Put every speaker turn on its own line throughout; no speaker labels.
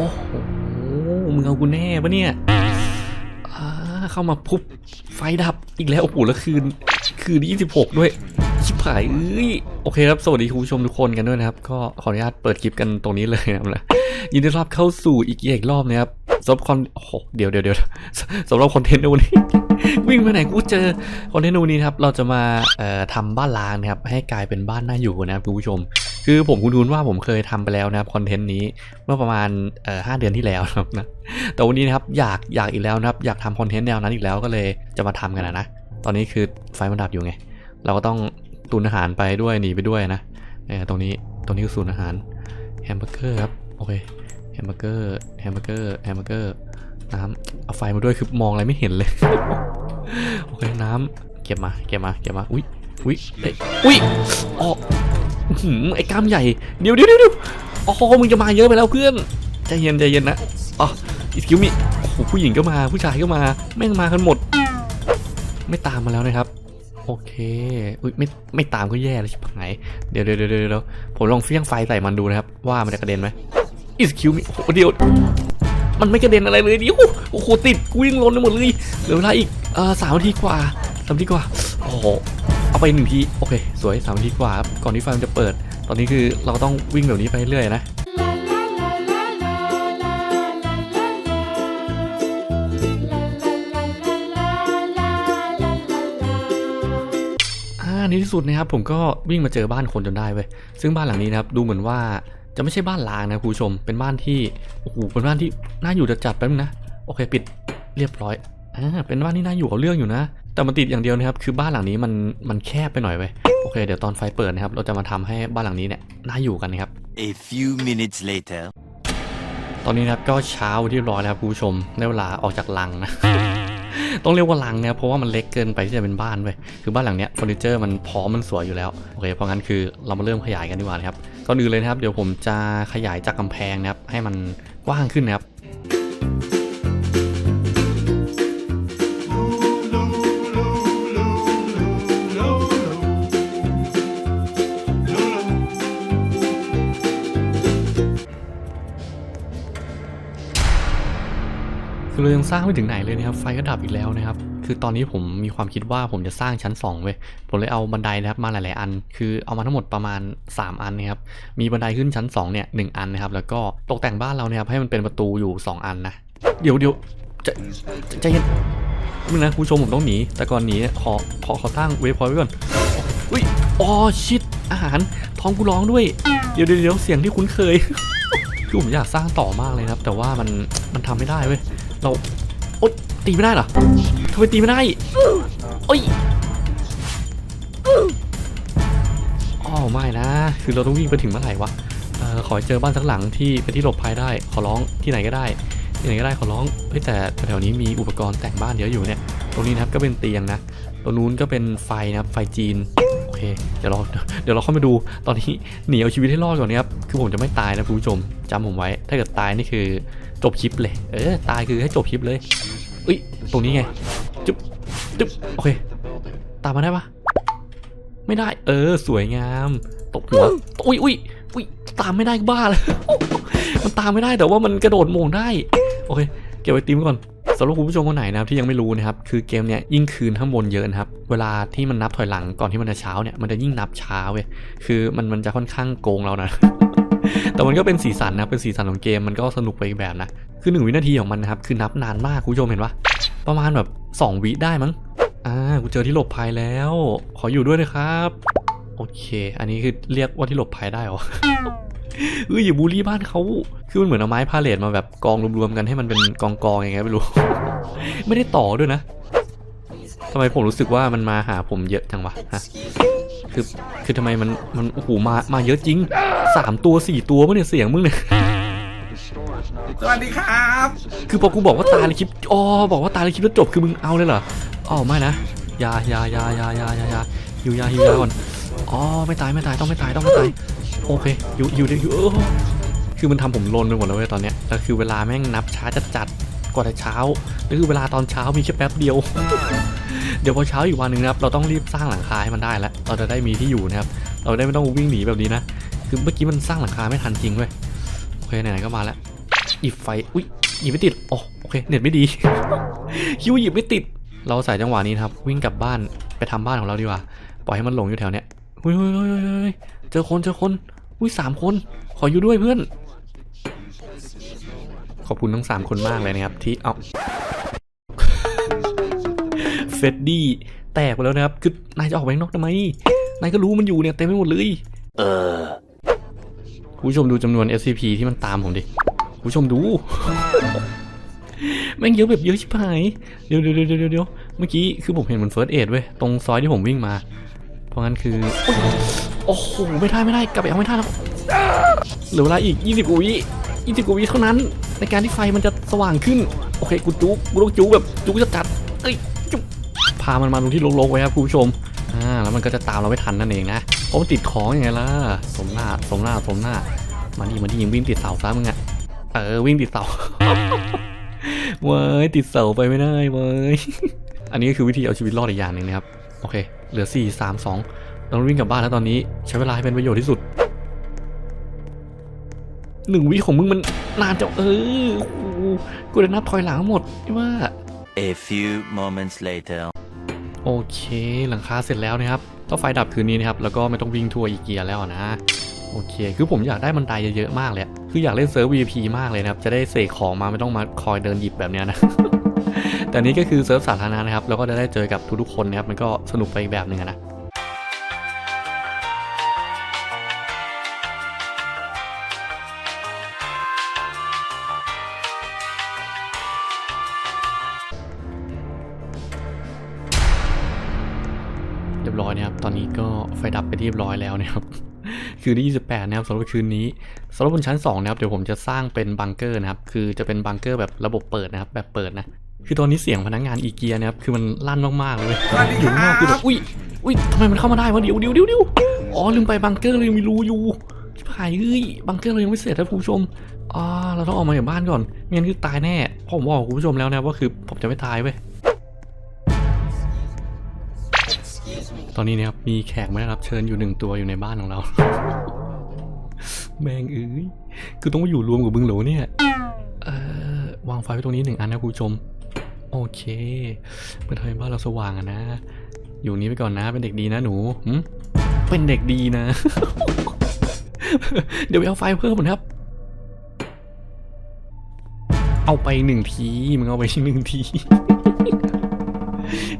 โอ้โหมึงเอากูแน่ปะเนี่ยเข้ามาพุบไฟดับอีกแล้วโอ้โหแล้วคืน คืนที่ 26 ด้วยชิบหายเอ้ยโอเคครับ สวัสดีคุณผู้ชมทุกคนกันด้วยนะครับ ก็ขออนุญาตเปิดคลิปกันตรงนี้เลยนะครับนะยินดีต้อนรับเข้าสู่อีกอีกรอบนะครับสำหรับคอนโอ้โหเดี๋ยวเดี๋ยวเดี๋ยวสำหรับคอนเทนต์ในวันนี้ วิ่งไปไหนกูเจอคอนเทนต์ในวันนี้ครับ เราจะมาเอ่อทำบ้านล้างนะครับ ให้กลายเป็นบ้านน่าอยู่นะครับคุณผู้ชม คือผมคุ้นๆว่าผมเคยทำไปแล้วนะครับคอนเทนต์นี้เมื่อประมาณห้าเดือนที่แล้วนะครับนะแต่วันนี้นะครับอยากอยากอีกแล้วนะครับอยากทำคอนเทนต์แนวนั้นอีกแล้วก็เลยจะมาทำกันนะตอนนี้คือไฟมันดับอยู่ไง เราก็ต้องตุนอาหารไปด้วยหนีไปด้วยนะเออตรงนี้ตรงนี้คือศูนย์อาหารแฮมเบอร์เกอร์ครับโอเคแฮมเบอร์เกอร์แฮมเบอร์เกอร์แฮมเบอร์เกอร์น้ำเอาไฟมาด้วยคือมองอะไรไม่เห็นเลยโอเคน้ำเก็บมาเก็บมาเก็บมาอุ้ยอุ้ยเอ้ยอุ้ยออกอื้อ ไอ้กล้ามใหญ่เดี๋ยวเดี๋ยวเดี๋ยวเดี๋ยวอ๋อมึงจะมาเยอะไปแล้วเพื่อนใจเย็นใจเย็นนะอ๋ออีคิวมิโอ้โหผู้หญิงก็มาผู้ชายก็มาแม่งมากันหมด ไม่ตามมาแล้วนะครับ โอเคอุ้ยไม่ไม่ตามก็แย่เลยชิบหายเดี๋ยวเดี๋ยวเดี๋ยวเดียวผมลองเฟี้ยงไฟใส่มันดูนะครับ ว่ามันจะกระเด็นไหมอีสคิวมิโอ้เดี๋ยวมันไม่กระเด็นอะไรเลยดิโอ้โหโอ้โหติดวิ่งลนไปหมดเลยเหลือเวลาอีกเอ่อสามนาทีกว่าสามนาทีกว่าโอ้โห เอาไปหนึ่งที โอเค สวยสามทีกว่าครับ ก่อนที่ไฟมันจะเปิด ตอนนี้คือเราต้องวิ่งแบบนี้ไปเรื่อยนะ อ่าในที่สุดนะครับผมก็วิ่งมาเจอบ้านคนจนได้เว้ย ซึ่งบ้านหลังนี้นะครับดูเหมือนว่าจะไม่ใช่บ้านล้างนะคุณผู้ชม เป็นบ้านที่ โอ้โห เป็นบ้านที่น่าอยู่จะจัดแป๊บนึงนะ โอเค ปิดเรียบร้อย อ่า เป็นบ้านที่น่าอยู่เอาเรื่องอยู่นะ แต่มันติดอย่างเดียวนะครับ คือบ้านหลังนี้มันมันแคบไปหน่อยเว้ยโอเค เดี๋ยวตอนไฟเปิดนะครับ เราจะมาทำให้บ้านหลังนี้เนี่ยน่าอยู่กันนะครับ
A few minutes later.
ตอนนี้นะครับก็เช้าที่เรียบร้อยแล้วครับคุณผู้ชมได้เวลาออกจากลังนะต้องเรียกว่าลังนะครับเพราะว่ามันเล็กเกินไปที่จะเป็นบ้านเว้ยคือบ้านหลังเนี้ยเฟอร์นิเจอร์มันพร้อมมันสวยอยู่แล้วโอเคเพราะงั้นคือเรามาเริ่มขยายกันดีกว่านะครับก่อนอื่นเลยนะครับ เดี๋ยวผมจะขยายจากกำแพงนะครับให้มันกว้างขึ้นนะครับ คือเรายังสร้างไม่ถึงไหนเลยนะครับ ไฟก็ดับอีกแล้วนะครับ คือตอนนี้ผมมีความคิดว่าผมจะสร้างชั้น2เว้ย ผมเลยเอาบันไดนะครับมาหลาย ๆ อัน คือเอามาทั้งหมดประมาณ 3 อันนะครับ มีบันไดขึ้นชั้น2เนี่ยหนึ่งอันนะครับ แล้วก็ตกแต่งบ้านเราเนี่ยครับให้มันเป็นประตูอยู่ 2 อันนะ เดี๋ยวเดี๋ยวจะจะใจเย็นมึงนะคุณผู้ชมผมต้องหนี แต่ก่อนหนีขอขอขอสร้างเวฟพอยต์ไว้ก่อน อุ้ย อ๋อชิดอาหารท้องกูร้องด้วย เดี๋ยวเดี๋ยวเสียงที่คุ้นเคยคือผมอยากสร้างต่อมากเลยครับ แต่ว่ามันมันทำไม่ได้เว้ย เราโอ๊ยตีไม่ได้เหรอทำไมตีไม่ได้โอ้ยอ๋อไม่นะ คือเราต้องวิ่งไปถึงเมื่อไหร่วะออขอเจอบ้านสักหลังที่เป็นที่หลบภัยได้ ขอร้องที่ไหนก็ได้ที่ไหนก็ได้ขอร้องเฮ้ยแต่แถวนี้มีอุปกรณ์แต่งบ้านเยอะอยู่เนี่ย ตรงนี้นะครับก็เป็นเตียงนะตรงนู้นก็เป็นไฟนะครับไฟจีนโอเคเดี๋ยวเราเดี๋ยวเราเข้ามาดูตอนนี้หนีเอาชีวิตให้รอดก่อนนะครับคือผมจะไม่ตายนะคุณผู้ชมจำผมไว้ ถ้าเกิดตายนี่คือ จบคลิปเลย เออ ตายคือให้จบคลิปเลยอุ้ย ตรงนี้ไง จุ๊บ จุ๊บ โอเค ตามมาได้ปะไม่ได้ เออ สวยงาม ตกหัว อุ้ยอุ้ยอุ้ยตามไม่ได้บ้าเลยมันตามไม่ได้แต่ว่ามันกระโดดโมงได้ โอเค เก็บไว้ตีมก่อนสำหรับคุณผู้ชมคนไหนนะครับที่ยังไม่รู้นะครับคือเกมเนี้ยยิ่งคืนข้างบนเยอะนะครับเวลาที่มันนับถอยหลังก่อนที่มันจะเช้าเนี่ยมันจะยิ่งนับช้าเว้ยคือมันมันจะค่อนข้างโกงเรานะ แต่มันก็เป็นสีสันนะ เป็นสีสันของเกมมันก็สนุกไปอีกแบบนะ คือหนึ่งวินาทีของมันนะครับ คือนับนานมากคุณผู้ชมเห็นปะประมาณแบบสองวิได้มั้ง อ่า กูเจอที่หลบภัยแล้ว ขออยู่ด้วยนะครับ โอเค อันนี้คือเรียกว่าที่หลบภัยได้เหรอเอ้ยอย่าบูลลี่บ้านเขาคือมันเหมือนเอาไม้พาเลทมาแบบกองรวมๆกันให้มันเป็นกองกองๆยังไงไม่รู้ ไม่ได้ต่อด้วยนะทำไมผมรู้สึกว่ามันมาหาผมเยอะจังวะฮะ คือคือทำไมมันมันโอ้โหมามาเยอะจริงสามตัวสี่ตัวมั้งเนี่ยเสียงมึงเนี่ย
สวัสดีครับ
คือพอกูบอกว่าตายในคลิปอ๋อบอกว่าตายในคลิปแล้วจบคือมึงเอาเลยเหรออ๋อไม่นะอยาอยาอยาอยาอยาอยาอยาอยู่ยาอยู่ยาก่อนอ๋อไม่ตายไม่ตายต้องไม่ตายต้องไม่ตายโอเคอยู่อยู่เดี๋ยวอยู่เออคือมันทำผมลนไปหมดแล้วเว้ยตอนเนี้ยแล้วคือเวลาแม่งนับช้าจัดจัดๆ กว่าแต่เช้าคือเวลาตอนเช้ามีแค่แป๊บเดียว เดี๋ยวพอเช้าอีกวันหนึ่งนะครับ เราต้องรีบสร้างหลังคาให้มันได้แล้ว เราจะได้มีที่อยู่นะครับ เราได้ไม่ต้องวิ่งหนีแบบนี้นะ คือเมื่อกี้มันสร้างหลังคาไม่ทันจริงเว้ย โอเคไหนๆก็มาแล้ว หยิบไฟ อุ้ยหยิบไม่ติดโอ้โอเค เน็ตไม่ดี คิวหยิบไม่ติด เราใส่จังหวะนี้นะครับ วิ่งกลับบ้าน ไปทำบ้านของเราดีกว่า ปล่อยให้มันหลงอยู่แถวเนี้ยเฮ้ยเฮ้ยเฮ้ยเฮ้ยเฮ้ยเจอคนเจอคน อุ้ยสามคน ขออยู่ด้วยเพื่อน ขอบคุณทั้งสามคนมากเลยนะครับ ที่เอาเฟดดี้แตกไปแล้วนะครับ คือนายจะออกไปข้างนอกทำไม นายก็รู้มันอยู่เนี่ยเต็มไปหมดเลย
Uh.
คุณผู้ชมดูจำนวน SCP ที่มันตามผมดิคุณผู้ชมดู แม่งเยอะแบบเยอะชิบหาย เดี๋ยวเดี๋ยวเดี๋ยวเดี๋ยวเดี๋ยวเมื่อกี้คือผมเห็นมันเฟิร์สเอ็ดเว้ย ตรงซอยที่ผมวิ่งมา เพราะงั้นคือ โอ้โห ไม่ได้ไม่ได้ กลับไปเอาไม่ได้แล้ว เหลือเวลาอีก 20กว่าวิ20กว่าวิเท่านั้น ในการที่ไฟมันจะสว่างขึ้น โอเคกูจุกกูต้องจุกแบบจุกจะจัดเอ้ยจุกพามันมาตรงที่โลกๆไว้ครับคุณผู้ชมอ่าแล้วมันก็จะตามเราไม่ทันนั่นเองนะเพราะมันติดของยังไงล่ะสมหน้าสมหน้าสมหน้ามาดิมาดิยิงวิ่งติดเสาซะมึงอะเออวิ่งติดเสาเว้ยติดเสาไปไม่ได้เว้ยอันนี้ก็คือวิธีเอาชีวิตรอดอีกอย่างหนึ่งนะครับโอเค เหลือ 4 3 2เราต้องวิ่งกลับบ้านแล้วตอนนี้ใช้เวลาให้เป็นประโยชน์ที่สุด หนึ่งวิของมึงมันนานจังเออโอ้โหกูจะนับถอยหลังหมดไม่ว่า
A few moments later.
โอเค หลังคาเสร็จแล้วนะครับถ้าไฟดับคืนนี้นะครับ แล้วก็ไม่ต้องวิ่งทัวร์อีเกียแล้วนะ โอเค คือผมอยากได้บันไดเยอะๆมากเลยอะคืออยากเล่นเซิร์ฟ VP มากเลยนะครับ จะได้เสกของมาไม่ต้องมาคอยเดินหยิบแบบเนี้ยนะ แต่นี้ก็คือเซิร์ฟสาธารณะนะครับ แล้วก็จะได้เจอกับทุกๆคนนะครับ มันก็สนุกไปอีกแบบหนึ่งอะนะ รียบร้อยนะครับ ตอนนี้ก็ไฟดับไปที่เรียบร้อยแล้วนะครับ คืนที่ 28 นะครับสำหรับคืนนี้สำหรับบนชั้น 2 นะครับ เดี๋ยวผมจะสร้างเป็นบังเกอร์นะครับ คือจะเป็นบังเกอร์แบบระบบเปิดนะครับ แบบเปิดนะ คือตอนนี้เสียงพนักงานอีเกียนะครับ คือมันลั่นมากๆเลย
สวัสดี
อยู่ข้างนอกคือ
ค
แบ
รั
บบอุ้ยอุ้ยทำไมมันเข้ามาได้วะเดี๋ยวเดี๋ยวเดี๋ยวเดี๋ยวอ๋อลืมไปบังเกอร์เรายังมีรูอยู่ชิบหายเอ้ยบังเกอร์เรายังไม่เสร็จนะคุณผู้ชมอ่าเราต้องออกมาจากบ้านก่อนไม่งั้นคือตายแน่เพราะผมบอกคุณผู้ชมแล้วนะว่าคือผมจะไม่ตายเว้ย ตอนนี้นะครับมีแขกมาได้รับเชิญอยู่หนึ่งตัวอยู่ในบ้านของเรา แมงเอ้ยคือต้องมาอยู่รวมกับบึงโหลเนี่ยเอ่อวางไฟไว้ตรงนี้หนึ่งอันนะคุณผู้ชม โอเคเพื่อทำให้บ้านเราสว่างอะนะ อยู่นี้ไปก่อนนะ เป็นเด็กดีนะหนูเป็นเด็กดีนะ เดี๋ยวไปเอาไฟเพิ่มก่อนครับ เอาไปหนึ่งทีมึงเอาไปหนึ่งที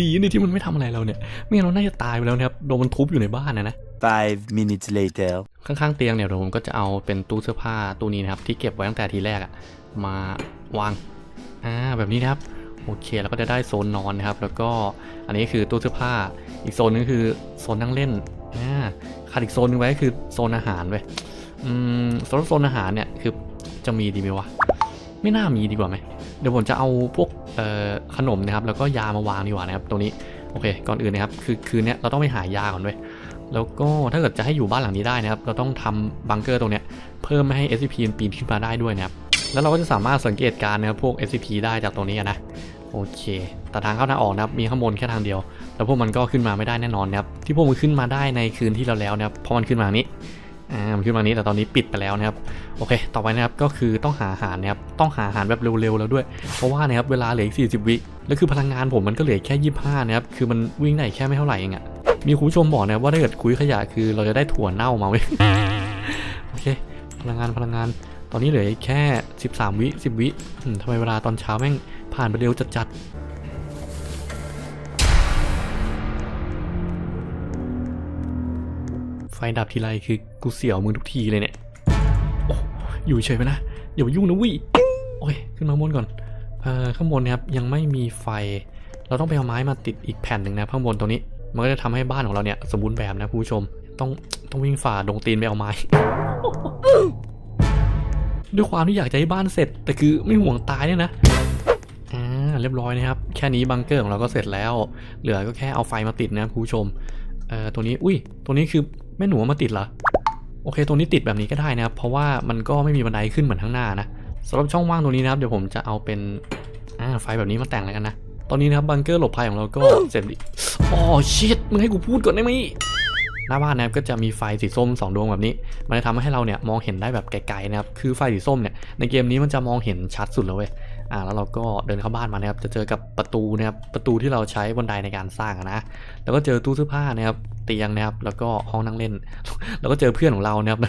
ดีนี่ที่มันไม่ทำอะไรเราเนี่ยไม่งั้นเราน่าจะตายไปแล้วนะครับโดนมันทุบอยู่ในบ้านนะนะ
Five minutes later.
ข้างๆเตียงเนี่ยเดี๋ยวผมก็จะเอาเป็นตู้เสื้อผ้าตู้นี้นะครับ ที่เก็บไว้ตั้งแต่ทีแรกอะมาวางอ่าแบบนี้นะครับโอเคแล้วก็จะได้โซนนอนนะครับ แล้วก็อันนี้คือตู้เสื้อผ้า อีกโซนนึงคือโซนนั่งเล่นอ่าขาดอีกโซนนึงไว้คือโซนอาหารเว้ยอืมสำหรับโซนอาหารเนี่ยคือจะมีดีไหมวะไม่น่ามีดีกว่าไหม เดี๋ยวผมจะเอาพวกขนมนะครับแล้วก็ยามาวางดีกว่านะครับตรงนี้โอเคก่อนอื่นนะครับคือคืนนี้เราต้องไปหายาก่อนเว้ยแล้วก็ถ้าเกิดจะให้อยู่บ้านหลังนี้ได้นะครับ เราต้องทำบังเกอร์ตรงเนี้ยเพิ่มไม่ให้ SCP ปีนขึ้นมาได้ด้วยนะครับ แล้วเราก็จะสามารถสังเกตการณ์นะครับพวก SCP ได้จากตรงนี้นะโอเคแต่ทางเข้าทางออกนะครับมีข้างบนแค่ทางเดียว แล้วพวกมันก็ขึ้นมาไม่ได้แน่นอนนะครับที่พวกมันขึ้นมาได้ในคืนที่เราแล้วนะครับเพราะมันขึ้นมานี้ อ่ามันขึ้นมานี้แต่ตอนนี้ปิดไปแล้วนะครับโอเค ต่อไปนะครับก็คือต้องหาอาหารนะครับต้องหาอาหารแบบเร็วๆแล้วด้วย เพราะว่านะครับเวลาเหลืออีก40 วิแล้วคือพลังงานผมมันก็เหลือแค่ 25นะครับคือมันวิ่งได้แค่ไม่เท่าไหร่เองอะมีคุณผู้ชมบอกนะว่าถ้าเกิดคุยขยะคือเราจะได้ถั่วเน่ามาเว้ยโอเค พลังงานพลังงานตอนนี้เหลือแค่ 13 วิ10 วิอืมทำไมเวลาตอนเช้าแม่งผ่านไปเร็วจัดๆ ดับทีไรคือกูเสียวมือทุกทีเลยเนี่ยโอ้อยู่เฉยไปนะอย่ามายุ่งนะวิโอเคขึ้นมาบนก่อนเอ่อข้างบนนะครับยังไม่มีไฟ เราต้องไปเอาไม้มาติดอีกแผ่นหนึ่งนะข้างบนตรงนี้ มันก็จะทำให้บ้านของเราเนี่ยสมบูรณ์แบบนะผู้ชม ต้องต้องวิ่งฝ่าดงตีนไปเอาไม้ ด้วยความที่อยากจะให้บ้านเสร็จ แต่คือไม่ห่วงตายเนี่ยนะอ่าเรียบร้อยนะครับ แค่นี้บังเกอร์ของเราก็เสร็จแล้ว เหลือก็แค่เอาไฟมาติดนะคุณผู้ชม เอ่อตัวนี้อุ้ยตัวนี้คือแม่หนูมาติดเหรอโอเคตัวนี้ติดแบบนี้ก็ได้นะครับ เพราะว่ามันก็ไม่มีบันไดขึ้นเหมือนข้างหน้านะสำหรับช่องว่างตรงนี้นะครับ เดี๋ยวผมจะเอาเป็นอ่าไฟแบบนี้มาแต่งแล้วกันนะ ตอนนี้นะครับบังเกอร์หลบภัยของเราก็เสร็จดิอ๋อชิตมึงให้กูพูดก่อนได้ไหมหน้าบ้านนะครับก็จะมีไฟสีส้มสองดวงแบบนี้ มันจะทำให้เราเนี่ยมองเห็นได้แบบไกลๆนะครับ คือไฟสีส้มเนี่ยในเกมนี้มันจะมองเห็นชัดสุดเลยเว้ย อ่าแล้วเราก็เดินเข้าบ้านมานะครับจะเจอกับประตูนะครับประตูที่เราใช้บันไดในการสร้างนะแล้วก็เจอตู้เสื้อผ้านะครับเตียงนะครับแล้วก็ห้องนั่งเล่น แล้วก็เจอเพื่อนของเรานะครับ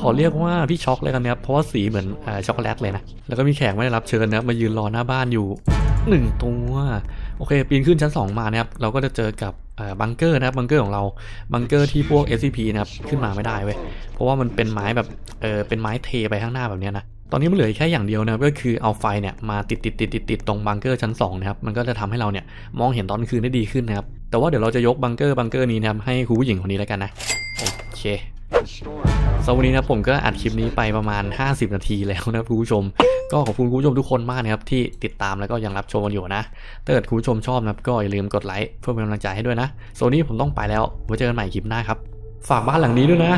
ขอเรียกว่าพี่ช็อกเลยกันนะครับเพราะว่าสีเหมือนอช็อกโกแลตเลยนะแล้วก็มีแขกไม่ได้รับเชิญนะครับมายืนรอหน้าบ้านอยู่หนึ่งตัวโอเค ปีนขึ้นชั้น 2 มานะครับเราก็จะเจอกับบังเกอร์นะครับบังเกอร์ของเราบังเกอร์ที่พวก SCP นะครับขึ้นมาไม่ได้เว้ยเพราะว่ามันเป็นไม้แบบเออเป็นไม้เทไปข้างหน้าแบบเนี้ยนะ ตอนนี้มันเหลือแค่อย่างเดียวนะครับก็คือเอาไฟเนี่ยมาติดติดติดติดติดตรงบังเกอร์ชั้น2นะครับมันก็จะทำให้เราเนี่ยมองเห็นตอนคืนได้ดีขึ้นนะครับแต่ว่าเดี๋ยวเราจะยกบังเกอร์บังเกอร์นี้นะครับให้คุณผู้หญิงคนนี้แล้วกันนะโอเคสำหรับวันนี้นะผมก็อัดคลิปนี้ไปประมาณ 50 นาทีแล้วนะคุณผู้ชม ก็ขอบคุณคุณผู้ชมทุกคนมากนะครับที่ติดตามแล้วก็ยังรับชมกันอยู่นะถ้าเกิดคุณผู้ชมชอบนะครับก็อย่าลืมกดไลค์เพื่อเป็นกำลังใจให้ด้วยนะสวนวันนี้ผมต้องไปแล้วไว้เจอกันใหม่คลิปหน้าครับ ฝากบ้านหลังนี้ด้วยนะ